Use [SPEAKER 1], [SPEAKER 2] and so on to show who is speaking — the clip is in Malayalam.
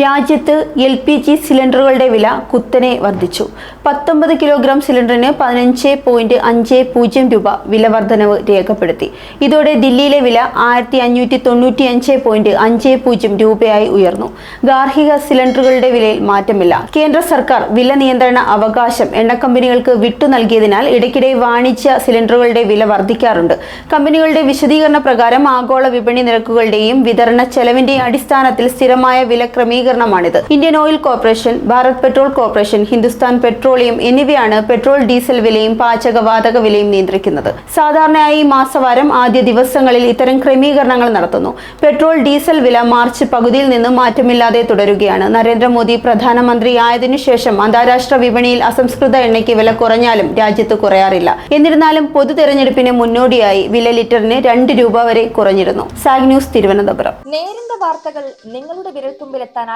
[SPEAKER 1] രാജ്യത്ത് എൽ പി ജി സിലിണ്ടറുകളുടെ വില കുത്തനെ വർദ്ധിച്ചു. പത്തൊമ്പത് കിലോഗ്രാം സിലിണ്ടറിന് പതിനഞ്ച് പോയിന്റ് അഞ്ച് പൂജ്യം രൂപ വില വർധനവ് രേഖപ്പെടുത്തി. ഇതോടെ ദില്ലിയിലെ വില ആയിരത്തി അഞ്ഞൂറ്റി തൊണ്ണൂറ്റി അഞ്ച് പോയിന്റ് അഞ്ച് പൂജ്യം രൂപയായി ഉയർന്നു. ഗാർഹിക സിലിണ്ടറുകളുടെ വിലയിൽ മാറ്റമില്ല. കേന്ദ്ര സർക്കാർ വില നിയന്ത്രണ അവകാശം എണ്ണ കമ്പനികൾക്ക് വിട്ടു നൽകിയതിനാൽ ഇടയ്ക്കിടെ വാണിജ്യ സിലിണ്ടറുകളുടെ വില വർദ്ധിക്കാറുണ്ട്. കമ്പനികളുടെ വിശദീകരണ പ്രകാരം ആഗോള വിപണി നിരക്കുകളുടെയും വിതരണ ചെലവിന്റെയും അടിസ്ഥാനത്തിൽ സ്ഥിരമായ വില ക്രമീകരണമാണിത് Indian oil corporation Bharat petrol corporation Hindustan petroleum എന്നിവയാണ് പെട്രോൾ ഡീസൽ വിലയും പാചകവാതക വിലയും നിയന്ത്രിക്കുന്നത്. സാധാരണയായി മാസവാരം ആദ്യ ദിവസങ്ങളിൽ ഇത്തരം ക്രമീകരണങ്ങൾ നടത്തുന്നു. പെട്രോൾ ഡീസൽ വില മാർച്ച് പകുതിയിൽ നിന്ന് മാറ്റമില്ലാതെ തുടരുകയാണ്. നരേന്ദ്രമോദി പ്രധാനമന്ത്രിയായതിനു ശേഷം അന്താരാഷ്ട്ര വിപണിയിൽ അസംസ്കൃത എണ്ണയ്ക്ക് വില കുറഞ്ഞാലും രാജ്യത്ത് കുറയാറില്ല. എന്നിരുന്നാലും പൊതു തെരഞ്ഞെടുപ്പിന് മുന്നോടിയായി വില ലിറ്ററിന് രണ്ട് രൂപ വരെ കുറഞ്ഞിരുന്നു. സാഗ് ന്യൂസ് തിരുവനന്തപുരം.
[SPEAKER 2] നേരിന്റെ വാർത്തകൾ നിങ്ങളുടെ വിരൽത്തുമ്പിലെത്താനായി